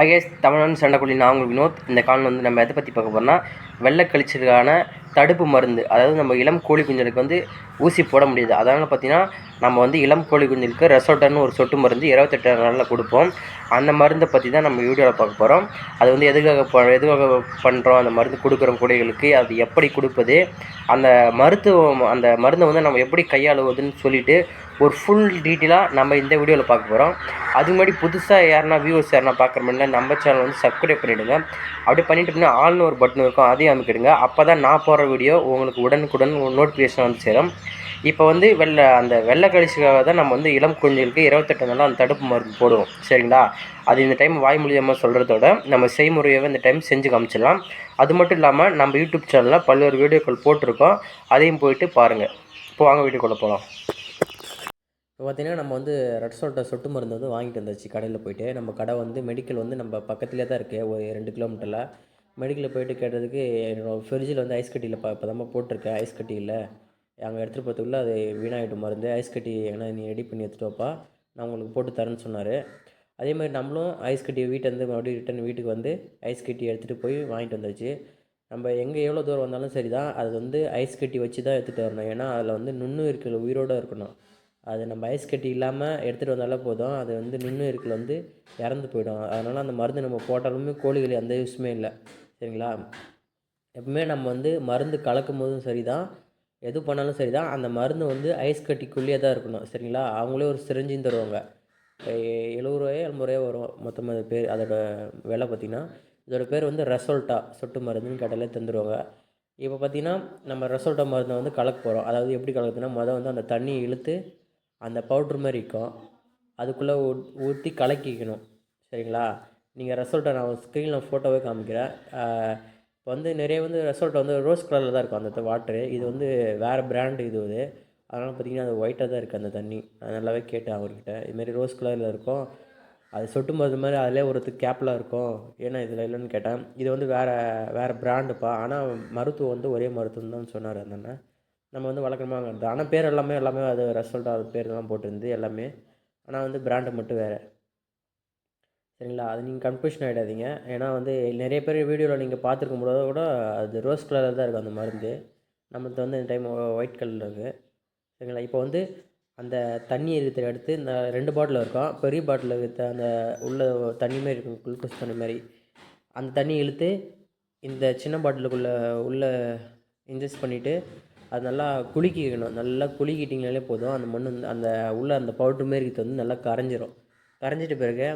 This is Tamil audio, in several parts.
ஆகேஸ் தமிழன் சண்டைக்குழி நான் உங்களுக்கு வினோத். இந்த காலம் வந்து நம்ம எதை பற்றி பார்க்க போகிறோம்னா வெள்ளை கழிச்சலுக்கான தடுப்பு மருந்து அதாவது நம்ம இளம் கோழி குஞ்சுகளுக்கு வந்து ஊசி போட முடியாது. அதனால் பார்த்திங்கன்னா நம்ம வந்து இளம் கோழி குஞ்சுகளுக்கு ரெசோட்டன்னு ஒரு சொட்டு மருந்து இருபத்தெட்டு நாளில் கொடுப்போம். அந்த மருந்தை பற்றி தான் நம்ம வீடியோவில் பார்க்க போகிறோம் அது வந்து எதுக்காக ப எதுக்காக பண்ணுறோம் அந்த மருந்து கொடுக்குறோம் கோழிகளுக்கு அது எப்படி கொடுப்பது அந்த மருத்துவம் அந்த மருந்தை வந்து நம்ம எப்படி கையாளுவதுன்னு சொல்லிவிட்டு ஒரு ஃபுல் டீட்டெயிலாக நம்ம இந்த வீடியோவில் பார்க்க போகிறோம் அதுக்கு முன்னாடி புதுசாக யாருனா வியூவர்ஸ் யாருனா பார்க்குற மாதிரினா நம்ம சேனல் வந்து சப்ஸ்கிரைப் பண்ணிவிடுங்க அப்படி பண்ணிட்டு அப்படின்னா ஆள்னு ஒரு பட்டன் இருக்கும். அதையும் அமைக்கிடுங்க. அப்போ தான் நான் போடுற வீடியோ உங்களுக்கு உடனுக்குடன் நோட்டிஃபிகேஷன் வந்து சேரும். இப்போ வந்து வெள்ளை அந்த வெள்ளை கழிச்சுக்காக தான் நம்ம வந்து இளம் குழந்தைகளுக்கு இருபத்தெட்டு நாளாக அந்த தடுப்பு மருந்து போடுவோம். சரிங்களா? அது இந்த டைம் வாய் மூலியமாக சொல்கிறதோட நம்ம செய்முறையாகவே இந்த டைம் செஞ்சு காமிச்சிடலாம். அது மட்டும் இல்லாமல் நம்ம யூடியூப் சேனலில் பல்வேறு வீடியோக்கள் போட்டிருக்கோம். அதையும் போயிட்டு பாருங்கள் இப்போ வாங்க வீடியோக்குள்ளே போகலாம் இப்போ பார்த்தீங்கன்னா நம்ம வந்து ரெட் சோல்ட்டை சொட்டு மருந்து வந்து வாங்கிட்டு வந்தாச்சு கடையில் போயிட்டு. நம்ம கடை வந்து மெடிக்கல் வந்து நம்ம பக்கத்துலேயே தான் இருக்குது ஒரு ரெண்டு கிலோமீட்டரில் மெடிக்கலில் போயிட்டு கேட்டதுக்கு என்னோடய ஃப்ரிட்ஜில் வந்து ஐஸ் கட்டியில் இப்போ இப்போ தான் போட்டிருக்கேன் ஐஸ் கட்டி இல்லை அங்கே எடுத்துகிட்டு போகிறதுக்குள்ளே அது வீணாகிட்டு மருந்து. ஐஸ் கட்டி ஏன்னா நீ ரெடி பண்ணி எடுத்துகிட்டு வாப்பா நான் உங்களுக்கு போட்டு தரேன்னு சொன்னார். அதே மாதிரி நம்மளும் ஐஸ் கட்டி வீட்டிலேருந்து மறுபடியும் ரிட்டன் வீட்டுக்கு வந்து ஐஸ் கட்டி எடுத்துகிட்டு போய் வாங்கிட்டு வந்தாச்சு. நம்ம எங்கே எவ்வளோ தூரம் வந்தாலும் சரி தான் அது வந்து ஐஸ் கட்டி வச்சு தான் எடுத்துகிட்டு வரணும். ஏன்னா அதில் வந்து நுண்ணுயிர்கள் உயிரோடு இருக்கணும். அது நம்ம ஐஸ் கட்டி இல்லாமல் எடுத்துகிட்டு வந்தாலே போதும். அது வந்து நின்று இருக்கில் வந்து இறந்து போயிடும். அதனால் அந்த மருந்து நம்ம போட்டாலுமே கோழிகள் எந்த யூஸுமே இல்லை. சரிங்களா? எப்பவுமே நம்ம வந்து மருந்து கலக்கும் போதும் சரி தான் எது பண்ணாலும் சரி தான் அந்த மருந்து வந்து ஐஸ் கட்டிக்குள்ளேயே தான் இருக்கணும். சரிங்களா? அவங்களே ஒரு சிரஞ்சின்னு தருவாங்க. எழுபது ரூபாயோ எண்பது ரூபாயோ வரும். மொத்தமாக பேர் அதோட விலை பார்த்திங்கன்னா இதோட பேர் வந்து ரெசோல்ட்டா சொட்டு மருந்துன்னு கேட்டாலே தந்துடுவாங்க இப்போ பார்த்திங்கன்னா நம்ம ரெசோல்ட்டா மருந்தை வந்து கலக்க போகிறோம் அதாவது எப்படி கலக்குதுன்னா மொதல் வந்து அந்த தண்ணியை இழுத்து அந்த பவுட்ரு மாதிரி இருக்கும். அதுக்குள்ளே ஊற்றி கலக்கிக்கணும். சரிங்களா? நீங்கள் ரெசல்ட்டை நான் ஸ்க்ரீனில் ஃபோட்டோவே காமிக்கிறேன். இப்போ வந்து நிறைய வந்து ரெசல்ட் வந்து ரோஸ் கலரில் தான் இருக்கும் அந்த வாட்ரு இது வந்து வேறு பிராண்டு இது இது அதனால் பார்த்திங்கன்னா அது ஒயிட்டாக தான் இருக்குது அந்த தண்ணி. நான் நல்லாவே கேட்டேன் அவர்கிட்ட. இதுமாரி ரோஸ் கலரில் இருக்கும். அது சொட்டு போது மாதிரி அதிலே ஒருத்தர் கேப்பில் இருக்கும். ஏன்னா இதில் இல்லைன்னு கேட்டேன். இது வந்து வேறு வேறு பிராண்டுப்பா ஆனால் மருத்துவம் வந்து ஒரே மருத்துவம் தான் சொன்னார் அந்த அண்ணன். நம்ம வந்து வழக்கமாக வாங்குறது ஆனால் பேர் எல்லாமே எல்லாமே அது ரெசல்ட் அது பேர் தான் போட்டிருந்து எல்லாமே. ஆனால் வந்து பிராண்டு மட்டும் வேறு. சரிங்களா? அது நீங்கள் கன்ஃபியூஷன் ஆகிடாதீங்க ஏன்னா வந்து நிறைய பேர் வீடியோவில் நீங்கள் பார்த்துருக்கும் போது கூட அது ரோஸ் கலரில் தான் இருக்கும் அந்த மருந்து. நம்மளுக்கு வந்து இந்த டைம் ஒயிட் கலரில் இருக்குது சரிங்களா? இப்போ வந்து அந்த தண்ணி இருக்கிற எடுத்து இந்த ரெண்டு பாட்டில் இருக்கும். பெரிய பாட்டில் இருக்கிற அந்த உள்ள தண்ணி மாதிரி இருக்கும் குளுக்கோஸ் தண்ணி மாதிரி. அந்த தண்ணி இழுத்து இந்த சின்ன பாட்டிலுக்குள்ளே உள்ளே இன்ஜெஸ்ட் பண்ணிவிட்டு அது நல்லா குலுக்கிக்கணும். நல்லா குலுக்கிட்டிங்கனாலே போதும். அந்த மண் வந்து அந்த உள்ள அந்த பவுட்ரு மாரி இருக்கிறது வந்து நல்லா கரைஞ்சிரும். கரைஞ்சிட்ட பிறகு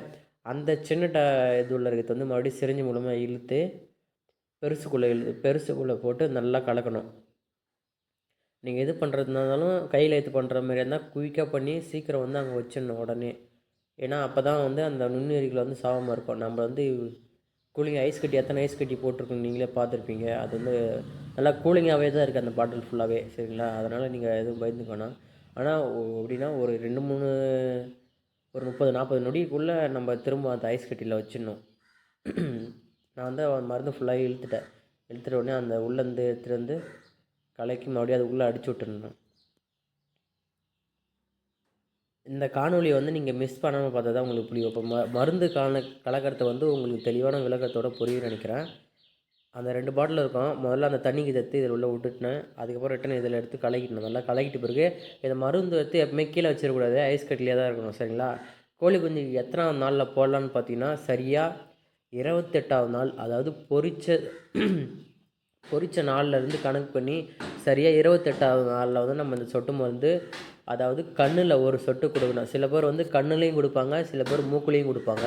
அந்த சின்ன ட இது உள்ள இருக்கிறது வந்து மறுபடியும் சிரிஞ்சு மூலமாக இழுத்து பெருசுக்குள்ளே இழு பெருசுக்குள்ளே போட்டு நல்லா கலக்கணும். நீங்கள் எது பண்ணுறதுனாலும் கையில் இது பண்ணுற மாதிரி இருந்தால் குயிக்காக பண்ணி சீக்கிரம் வந்து அங்கே வச்சிடணும் உடனே. ஏன்னா அப்போ தான் வந்து அந்த நுண்ணுயிரிகள் வந்து சாகாமல் இருக்கும். நம்ம வந்து கூலிங் ஐஸ் கட்டி எத்தனை ஐஸ் கட்டி போட்டிருக்குன்னு நீங்களே பார்த்துருப்பீங்க. அது வந்து நல்லா கூலிங்காகவே தான் இருக்குது அந்த பாட்டில் ஃபுல்லாகவே சரிங்களா? அதனால் நீங்கள் எதுவும் பயந்துக்கணும் ஆனால் எப்படின்னா ஒரு ரெண்டு மூணு ஒரு முப்பது நாற்பது நொடிக்குள்ளே நம்ம திரும்ப அந்த ஐஸ் கட்டியில் வச்சிடணும். நான் வந்து மருந்து ஃபுல்லாக இழுத்துட்டேன். இழுத்துட்ட உடனே அந்த உள்ளேருந்து எடுத்துகிட்டு வந்து கலக்கி மறுபடியும் அது உள்ளே அடிச்சு விட்டுருந்தேன் இந்த காணொலியை வந்து நீங்கள் மிஸ் பண்ணாமல் பார்த்தா தான் உங்களுக்கு புரியும். இப்போ ம மருந்து கலக்கரத்தை கலக்கிறத வந்து உங்களுக்கு தெளிவான விளக்கத்தோடு புரியும் நினைக்கிறேன். அந்த ரெண்டு பாட்டில் இருக்கும். முதல்ல அந்த தண்ணிக்கு தத்து இதில் உள்ள விட்டுட்டேன் அதுக்கப்புறம் ரிட்டன் இதில் எடுத்து கலக்கிட்டேன். நல்லா கலக்கிட்டு பிறகு இதை மருந்து எடுத்து எப்பவுமே கீழே வச்சிடக்கூடாது. ஐஸ் கட்டிலே தான் இருக்கணும். சரிங்களா? கோழி குஞ்சு எத்தனாவது நாளில் போடலான்னு பார்த்தீங்கன்னா சரியாக இருபத்தெட்டாவது நாள் அதாவது பொறிச்ச பொறிச்ச நாள்லேருந்து கணக்கு பண்ணி சரியாக இருபத்தெட்டாவது நாளில் வந்து நம்ம இந்த சொட்டு மருந்து அதாவது கண்ணில் ஒரு சொட்டு கொடுக்கணும். சில பேர் வந்து கண்ணுலேயும் கொடுப்பாங்க சில பேர் மூக்குலேயும் கொடுப்பாங்க.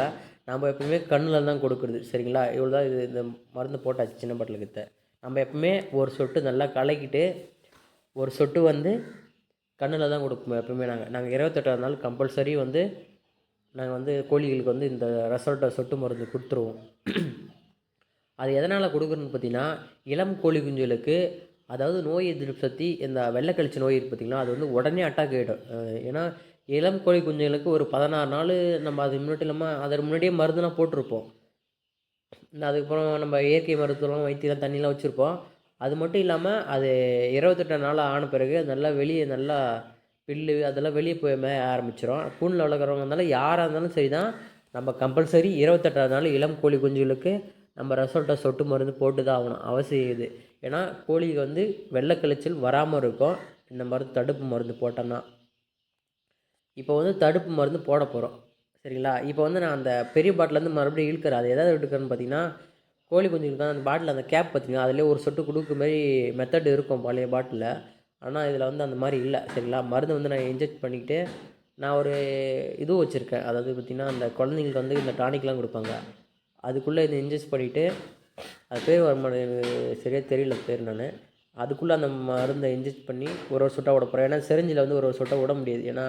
நம்ம எப்பவுமே கண்ணில் தான் கொடுக்குறது. சரிங்களா? இவ்வளோ தான் இது இந்த மருந்து போட்டாச்சு சின்ன பாட்டிலுக்கிட்ட நம்ம எப்பவுமே ஒரு சொட்டு நல்லா கலக்கிட்டு ஒரு சொட்டு வந்து கண்ணில் தான் கொடுப்போம் எப்பவுமே நாங்கள் நாங்கள் இருபத்தெட்டாவது நாள் கம்பல்சரி வந்து நாங்கள் வந்து கோழிகளுக்கு வந்து இந்த ரெசல்ட்டை சொட்டு மருந்து கொடுத்துருவோம். அது எதனால் கொடுக்குறோன்னு பார்த்தீங்கன்னா இளம் கோழி குஞ்சுகளுக்கு அதாவது நோய் எதிர்ப்பு சக்தி இந்த வெள்ளைக்கழிச்சு நோய் இருக்குது பார்த்திங்களா அது வந்து உடனே அட்டாக் ஆகிடும் ஏன்னா இளம் கோழி குஞ்சுகளுக்கு ஒரு பதினாறு நாள் நம்ம அது முன்னாடி இல்லாமல் அதற்கு முன்னாடியே மருந்துலாம் போட்டிருப்போம். இந்த அதுக்கப்புறம் நம்ம இயற்கை மருத்துவம் வைத்தியம் தண்ணிலாம் வச்சுருப்போம். அது மட்டும் இல்லாமல் அது இருபத்தெட்டு நாள் ஆன பிறகு நல்லா வெளியே நல்லா பில்லு அதெல்லாம் வெளியே போய் மேய ஆரம்பிச்சிடும் கூண்டில் வளர்க்குறவங்க இருந்தாலும் யாராக இருந்தாலும் சரி தான் நம்ம கம்பல்சரி இருபத்தெட்டாவது நாள் இளம் கோழி குஞ்சுகளுக்கு நம்ம ரசோட்டா சொட்டு மருந்து போட்டு தான் ஆகணும். அவசியம் இது. ஏன்னா கோழிக்கு வந்து வெள்ளை கழிச்சல் வராமல் இருக்கும். இந்த மருந்து தடுப்பு மருந்து போட்டோன்னா இப்போ வந்து தடுப்பு மருந்து போட போகிறோம் சரிங்களா? இப்போ வந்து நான் அந்த பெரிய பாட்டிலேருந்து மறுபடியும் இழுக்கிறேன் அது எதாவது எடுக்கிறேன்னு பார்த்தீங்கன்னா கோழி குஞ்சுக்கு தான் அந்த பாட்டில் அந்த கேப் பார்த்தீங்கன்னா அதிலே ஒரு சொட்டு கொடுக்க மாதிரி மெத்தட் இருக்கும் பழைய பாட்டிலில். ஆனால் இதில் வந்து அந்த மாதிரி இல்லை. சரிங்களா? மருந்து வந்து நான் இன்ஜெக்ட் பண்ணிக்கிட்டு நான் ஒரு இது வச்சுருக்கேன். அதாவது பார்த்திங்கன்னா அந்த குழந்தைங்களுக்கு வந்து இந்த டானிக்லாம் கொடுப்பாங்க. அதுக்குள்ளே இதை இன்ஜெக்ட் பண்ணிவிட்டு அது பேர் வர மாட்டேங்குது. சரியாக தெரியல பேர் நான். அதுக்குள்ளே அந்த மருந்தை இன்ஜெக்ட் பண்ணி ஒரு ஒரு சொட்டாக விட போகிறேன் ஏன்னா செரிஞ்சில் வந்து ஒரு ஒரு சொட்டை விட முடியாது. ஏன்னா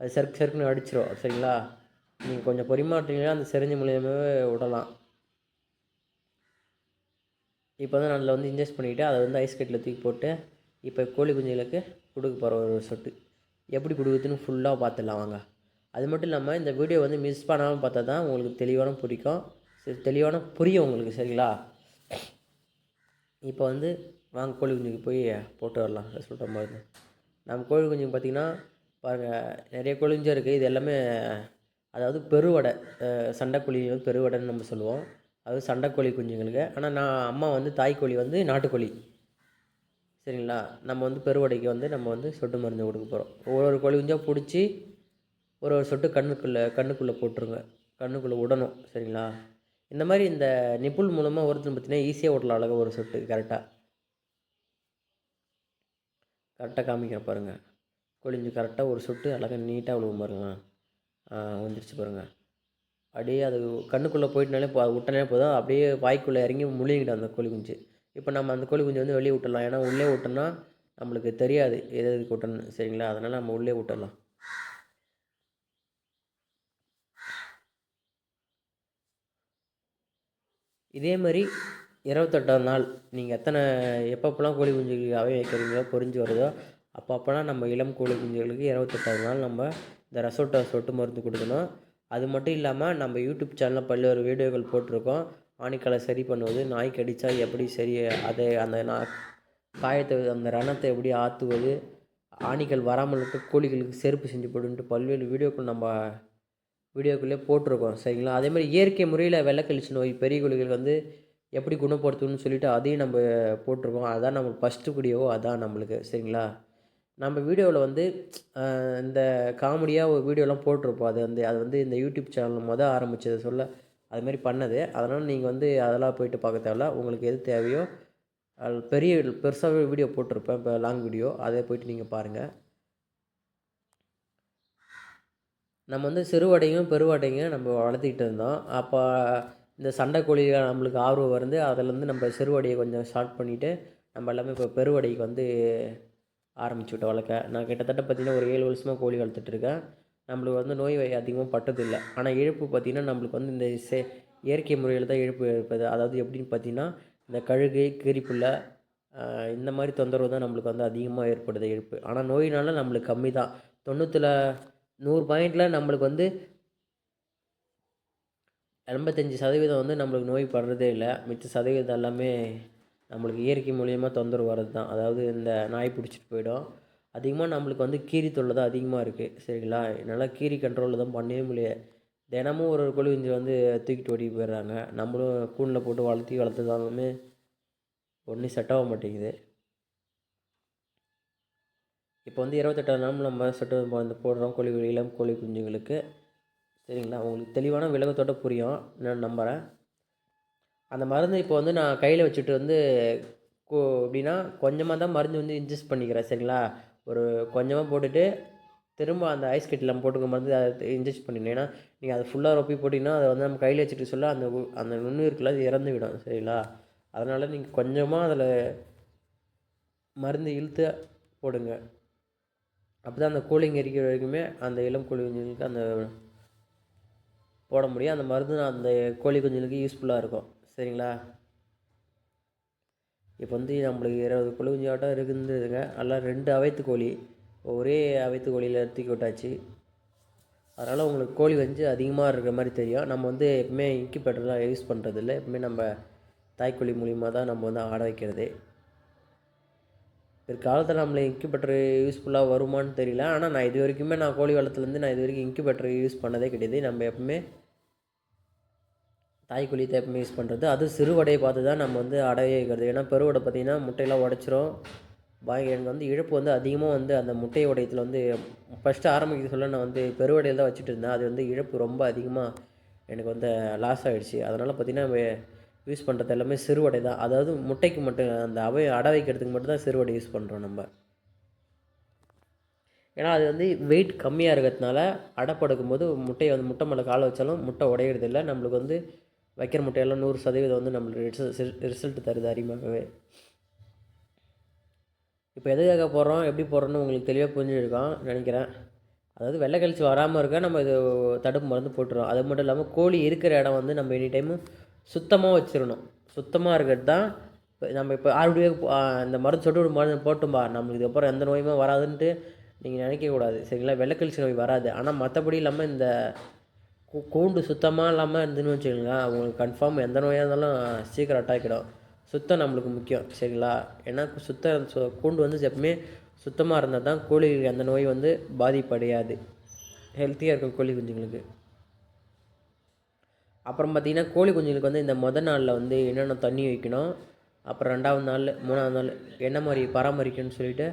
அது செருக்கு செருக்குன்னு அடிச்சிரும். சரிங்களா? நீங்கள் கொஞ்சம் பொறிமாட்டிங்கன்னா அந்த செரிஞ்சு மூலியமாகவே விடலாம். இப்போ வந்து நான் அதில் வந்து இன்ஜெஸ்ட் பண்ணிவிட்டு அதை வந்து ஐஸ் கட்டில் தூக்கி போட்டு இப்போ கோழி குஞ்சுகளுக்கு கொடுக்க போகிற ஒரு சொட்டு. எப்படி கொடுக்குதுன்னு ஃபுல்லாக பார்த்துடலாம் வாங்க. அது மட்டும் இல்லாமல் இந்த வீடியோ வந்து மிஸ் பண்ணாமல் பார்த்தா தான் உங்களுக்கு தெளிவான பிடிக்கும் சரி தெளிவான புரியும் உங்களுக்கு சரிங்களா? இப்போ வந்து வாங்க கோழி குஞ்சுக்கு போய் போட்டு வரலாம். சொல்கிற மாதிரி நம்ம கோழி குஞ்சுக்கு பார்த்திங்கன்னா பாருங்கள் நிறைய கோழி குஞ்சு இருக்குது இது எல்லாமே அதாவது பெருவடை சண்டைக்கோழி வந்து பெருவடைன்னு நம்ம சொல்லுவோம். அது சண்டைக்கோழி குஞ்சுங்களுக்கு. ஆனால் நான் அம்மா வந்து தாய்க்கோழி வந்து நாட்டுக்கோழி சரிங்களா? நம்ம வந்து பெருவடைக்கு வந்து நம்ம வந்து சொட்டு மருந்து கொடுக்க போகிறோம் ஒரு ஒரு கோழி குஞ்சாக பிடிச்சி ஒரு ஒரு சொட்டு கண்ணுக்குள்ளே கண்ணுக்குள்ளே போட்டுருங்க. கண்ணுக்குள்ளே விடணும் சரிங்களா? இந்த மாதிரி இந்த நிப்புள் மூலமாக ஒருத்தர் பார்த்தீங்கன்னா ஈஸியாக ஓட்டலாம் அழகாக ஒரு சொட்டு கரெக்டாக கரெக்டாக காமிக்கிற பாருங்கள் கொழிஞ்சு கரெக்டாக ஒரு சொட்டு அழகாக நீட்டாக விழுவும் பாருங்க. வந்துடுச்சு வந்துருச்சு பாருங்கள் அப்படியே அது கண்ணுக்குள்ளே போயிட்டனாலே விட்டனாலே விட்டனே போதும். அப்படியே வாய்க்குள்ளே இறங்கி முழுங்கிடும் அந்த கோழி குஞ்சு. இப்போ நம்ம அந்த கோழி குஞ்சு வந்து வெளியே விட்டலாம் ஏன்னா உள்ளே விட்டோம்னா நம்மளுக்கு தெரியாது எது எதுக்கு விட்டணும் சரிங்களா? அதனால் நம்ம உள்ளே விட்டுடலாம். இதே மாதிரி இருபத்தெட்டாம் நாள் நீங்கள் எத்தனை எப்பப்போலாம் கோழி குஞ்சுகளுக்கு அவை வைக்கிறீங்களோ பொறிஞ்சு வருதோ அப்பப்போலாம் நம்ம இளம் கோழி குஞ்சுகளுக்கு இருபத்தெட்டாவது நாள் நம்ம இந்த ரசோட்டா சொட்டு மருந்து கொடுக்கணும். அது மட்டும் இல்லாமல் நம்ம யூடியூப் சேனலில் பல்வேறு வீடியோக்கள் போட்டிருக்கோம். ஆணிக்களை சரி பண்ணுவது நாய் கடித்தா எப்படி சரி அதை அந்த நா காயத்தை அந்த ரணத்தை எப்படி ஆற்றுவது ஆணிகள் வராமல் இருக்க கோழிகளுக்கு செருப்பு செஞ்சு போடுன்ட்டு பல்வேறு வீடியோக்கள் நம்ம வீடியோக்குள்ளே போட்டிருக்கோம் சரிங்களா? அதே மாதிரி இயற்கை முறையில் வெள்ளைக்கழிச்சு நோய் பெரிய குழிகள் வந்து எப்படி குணப்படுத்தணும்னு சொல்லிவிட்டு அதையும் நம்ம போட்டிருக்கோம். அதான் நம்மளுக்கு ஃபஸ்ட்டு வீடியோவோ அதான் நம்மளுக்கு சரிங்களா? நம்ம வீடியோவில் வந்து இந்த காமெடியாக ஒரு வீடியோலாம் போட்டிருப்போம். அது வந்து அது வந்து இந்த யூடியூப் சேனல் மொதல் ஆரம்பித்ததை சொல்ல அது மாதிரி பண்ணது. அதனால் நீங்கள் வந்து அதெல்லாம் போயிட்டு பார்க்க தேவையில்ல. உங்களுக்கு எது தேவையோ அது பெரிய பெருசாகவே வீடியோ போட்டிருப்பேன் இப்போ லாங் வீடியோ அதை போயிட்டு நீங்கள் பாருங்கள் நம்ம வந்து சிறுவடையும் பெருவடையும் நம்ம வளர்த்திக்கிட்டு இருந்தோம். அப்போ இந்த சண்டைக்கோழிகள் நம்மளுக்கு ஆர்வம் வந்து அதிலேருந்து நம்ம சிறுவடையை கொஞ்சம் ஸ்டார்ட் பண்ணிவிட்டு நம்ம எல்லாமே இப்போ பெருவடைக்கு வந்து ஆரம்பிச்சு விட்டோம் வளர்க்க. நான் கிட்டத்தட்ட பார்த்திங்கன்னா ஒரு ஏழு வருஷமாக கோழி வளர்த்துட்ருக்கேன் நம்மளுக்கு வந்து நோய் வகை அதிகமாக பட்டதில்லை. ஆனால் இழப்பு பார்த்திங்கன்னா நம்மளுக்கு வந்து இந்த செ இயற்கை முறையில் தான் இழப்பு இருப்பது அதாவது எப்படின்னு பார்த்தீங்கன்னா இந்த கழுகு கீரிப்புள்ள இந்த மாதிரி தொந்தரவு தான் நம்மளுக்கு வந்து அதிகமாக ஏற்படுது இழப்பு. ஆனால் நோயினால நம்மளுக்கு கம்மி தான். தொண்ணூற்றில் நூறு பாயிண்டில் நம்மளுக்கு வந்து எண்பத்தஞ்சு சதவீதம் வந்து நம்மளுக்கு நோய் படுறதே இல்லை. மிச்ச சதவீதம் எல்லாமே நம்மளுக்கு இயற்கை மூலியமாக தொந்தரவு வர்றது தான் அதாவது இந்த நாய் பிடிச்சிட்டு போயிடும். அதிகமாக நம்மளுக்கு வந்து கீரி தொல்லை தான் அதிகமாக இருக்குது சரிங்களா? என்னால் கீரி கண்ட்ரோலில் தான் பண்ணவே முடியாது தினமும் ஒரு ஒரு கோழி குஞ்சு வந்து தூக்கிட்டு ஓடிட்டு போயிடுறாங்க. நம்மளும் கூண்டில் போட்டு வளர்த்தி வளர்த்துதாலுமே ஒன்றும் செட் ஆக மாட்டேங்குது. இப்போ வந்து இருபத்தெட்டாம் நாள் நம்ம செட்டு வந்து போடுறோம் கோழி இளம் கோழி குஞ்சுங்களுக்கு சரிங்களா? உங்களுக்கு தெளிவான விலகத்தோட புரியும். நான் நம்புகிறேன் அந்த மருந்து இப்போ வந்து நான் கையில் வச்சுட்டு வந்து கோ அப்படின்னா கொஞ்சமாக தான் மருந்து வந்து இன்ஜெஸ்ட் பண்ணிக்கிறேன். சரிங்களா? ஒரு கொஞ்சமாக போட்டுட்டு திரும்ப அந்த ஐஸ் கட்டிலாம் போட்டுக்க மருந்து அதை இன்ஜெஸ்ட் பண்ணிடணும் ஏன்னா நீங்கள் அதை ஃபுல்லாக ரொப்பி போட்டிங்கன்னா அதை வந்து நம்ம கையில் வச்சுட்டு சொல்ல அந்த அந்த அந்த நுண்ணுயிருக்குள்ள அது இறந்து விடும். சரிங்களா? அதனால் நீங்கள் கொஞ்சமாக அதில் மருந்து இழுத்து போடுங்க. அப்போ தான் அந்த கூலிங் எரிக்கிற வரைக்குமே அந்த இளம் கோழி குஞ்சுகளுக்கு அந்த போட முடியும். அந்த மருந்து அந்த கோழி குஞ்சுகளுக்கு யூஸ்ஃபுல்லாக இருக்கும். சரிங்களா? இப்போ வந்து நம்மளுக்கு இருபது கோழி குஞ்சு ஆட்டம் இருக்குதுங்க எல்லாம் ரெண்டு அவைத்து கோழி. ஒரே அவைத்து கோழியில் தூக்கி விட்டாச்சு. அதனால் உங்களுக்கு கோழி வந்து அதிகமாக இருக்கிற மாதிரி தெரியும். நம்ம வந்து எப்பவுமே இன்குபேட்டர்லாம் யூஸ் பண்ணுறதில்ல எப்பவுமே நம்ம தாய்க்கோழி மூலிமா தான் நம்ம வந்து ஆட வைக்கிறது. பிற்காலத்தில் நம்மளை இன்குபேட்டர் யூஸ்ஃபுல்லாக வருமான்னு தெரியல. ஆனால் நான் இது வரைக்குமே நான் கோழி வளத்துலேருந்து நான் இது வரைக்கும் இன்குபேட்டர் யூஸ் பண்ணதே கிடையாது. நம்ம எப்பவுமே தாய்க்கோழி தேப்பமே யூஸ் பண்ணுறது அது சிறுவடையை பார்த்து தான் நம்ம வந்து அடையே வைக்கிறது. ஏன்னா பெருவடை பார்த்திங்கன்னா முட்டையெல்லாம் உடச்சிரும். பாய் எனக்கு வந்து இழப்பு வந்து அதிகமாக வந்து அந்த முட்டை உடையத்தில் வந்து ஃபஸ்ட்டு ஆரம்பிக்க சொல்ல நான் வந்து பெருவடையில் தான் வச்சுட்டு இருந்தேன். அது வந்து இழப்பு ரொம்ப அதிகமாக எனக்கு வந்து லாஸ் ஆகிடுச்சு அதனால் பார்த்திங்கன்னா யூஸ் பண்ணுறது எல்லாமே சிறுவடை தான். அதாவது முட்டைக்கு மட்டும் அந்த அவை அடை வைக்கிறதுக்கு மட்டும் தான் சிறுவடை யூஸ் பண்ணுறோம் நம்ம. ஏன்னா அது வந்து வெயிட் கம்மியாக இருக்கிறதுனால அடை படுக்கும் போது முட்டையை வந்து முட்டை மேலே காலை வச்சாலும் முட்டை உடையிறது இல்லை. நம்மளுக்கு வந்து வைக்கிற முட்டையெல்லாம் நூறு சதவீதம் வந்து நம்மளுக்கு ரிசல்ட் தருது அதிகமாகவே இப்போ எதுக்காக போடுறோம் எப்படி போடுறோன்னு உங்களுக்கு தெளிவாக புரிஞ்சுருக்கோம் நினைக்கிறேன். அதாவது வெள்ளை கழிச்சு வராமல் இருக்க நம்ம இது தடுப்பு மருந்து போட்டுருவோம் அது மட்டும் இல்லாமல் கோழி இருக்கிற இடம் வந்து நம்ம எனி டைமும் சுத்தமாக வச்சிடணும் சுத்தமாக இருக்கிறது தான் இப்போ நம்ம இப்போ ஆறுடைய இந்த மருந்து சொட்டு ஒரு மருந்து போட்டும்பா. நம்மளுக்கு இதுக்கப்புறம் எந்த நோயுமே வராதுன்ட்டு நீங்கள் நினைக்கக்கூடாது சரிங்களா? வெள்ளக்கழிச்சி நோய் வராது. ஆனால் மற்றபடி இல்லாமல் இந்த கூ- கூண்டு சுத்தமாக இல்லாமல் இருந்துன்னு வச்சுக்கோங்களேன் அவங்களுக்கு கன்ஃபார்ம் எந்த நோயாக இருந்தாலும் சீக்கிரம் அட்டாக்கிடும் சுத்தம் நம்மளுக்கு முக்கியம். சரிங்களா? ஏன்னா சுத்தம் சு- கூண்டு வந்து எப்பவுமே சுத்தமாக இருந்தால் தான் கோழிகளுக்கு அந்த நோய் வந்து பாதிப்படையாது. ஹெல்த்தியாக இருக்கும் கோழி குஞ்சுங்களுக்கு. அப்புறம் பார்த்திங்கன்னா கோழி குஞ்சுங்களுக்கு வந்து இந்த மொதல் நாளில் வந்து என்னென்ன தண்ணி வைக்கணும்? அப்புறம் ரெண்டாவது நாள் மூணாவது நாள் என்ன மாதிரி பராமரிக்கணும்னு சொல்லிட்டு.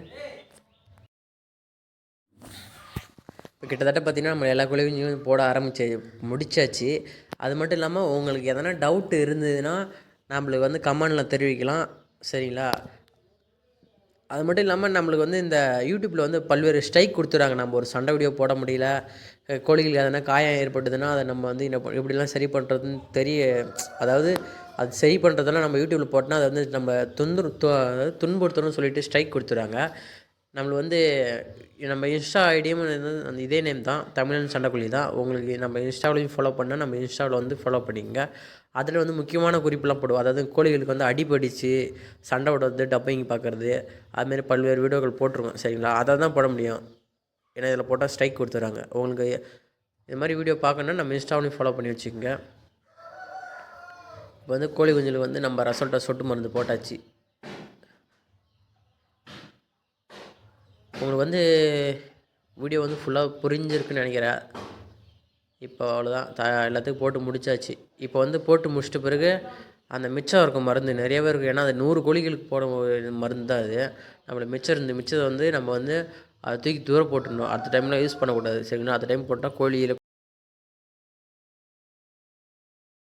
இப்போ கிட்டத்தட்ட பார்த்தீங்கன்னா நம்ம எல்லா குழுவையும் போட ஆரம்பிச்சு முடிச்சாச்சு. அது மட்டும் இல்லாமல் உங்களுக்கு எதனா டவுட் இருந்ததுன்னா நம்மளுக்கு வந்து கமெண்டில் தெரிவிக்கலாம். சரிங்களா? அது மட்டும் இல்லாமல் நம்மளுக்கு வந்து இந்த யூடியூப்பில் வந்து பல்வேறு ஸ்ட்ரைக் கொடுத்துறாங்க. நம்ம ஒரு சண்டை வீடியோ போட முடியல. கோழிகளுக்கு எதனா காயம் ஏற்பட்டதுன்னா அதை நம்ம வந்து இந்த எப்படிலாம் சரி பண்ணுறதுன்னு தெரிய அதாவது அது சரி பண்ணுறதெல்லாம் நம்ம யூடியூப்பில் போட்டோன்னா அதை வந்து நம்ம துன்பு அதாவது துன்புறுத்தணும்னு சொல்லிட்டு ஸ்ட்ரைக் கொடுத்துறாங்க. நம்மளை வந்து நம்ம இன்ஸ்டா ஐடியும் அந்த இதே நேம் தான். தமிழன் சண்டைக்குழி தான். உங்களுக்கு நம்ம இன்ஸ்டாவிலையும் ஃபாலோ பண்ணால் நம்ம இன்ஸ்டாவில் வந்து ஃபாலோ பண்ணிக்கங்க. அதில் வந்து முக்கியமான குறிப்பெல்லாம் போடுவோம். அதாவது கோழிகளுக்கு வந்து அடிபடிச்சு சண்டை விடுறது டப்பிங் பார்க்குறது அதுமாரி பல்வேறு வீடியோக்கள் போட்டிருக்கோம். சரிங்களா? அதை தான் போட முடியும். ஏன்னா இதில் போட்டால் ஸ்ட்ரைக் கொடுத்துட்றாங்க உங்களுக்கு இது மாதிரி வீடியோ பார்க்கணுன்னா நம்ம இன்ஸ்டாவிலையும் ஃபாலோ பண்ணி வச்சுக்கோங்க. இப்போ வந்து கோழி குஞ்சுகளுக்கு வந்து நம்ம ரசல்ட்டா சொட்டு மருந்து போட்டாச்சு. உங்களுக்கு வந்து வீடியோ வந்து ஃபுல்லாக புரிஞ்சிருக்குன்னு நினைக்கிறேன். இப்போ அவ்வளோதான் த எல்லாத்துக்கும் போட்டு முடிச்சாச்சு. இப்போ வந்து போட்டு முடிச்சிட்ட பிறகு அந்த மிச்சம் இருக்கும் மருந்து நிறைய இருக்கும் ஏன்னா அது நூறு கோழிகளுக்கு போட மருந்து தான் அது. நம்மளை மிச்சம் இருந்து மிச்சத்தை வந்து நம்ம வந்து அதை தூக்கி தூரம் போட்டுடணும். அடுத்த டைமில் யூஸ் பண்ணக்கூடாது. சரிங்களா? அடுத்த டைம் போட்டால் கோழியில்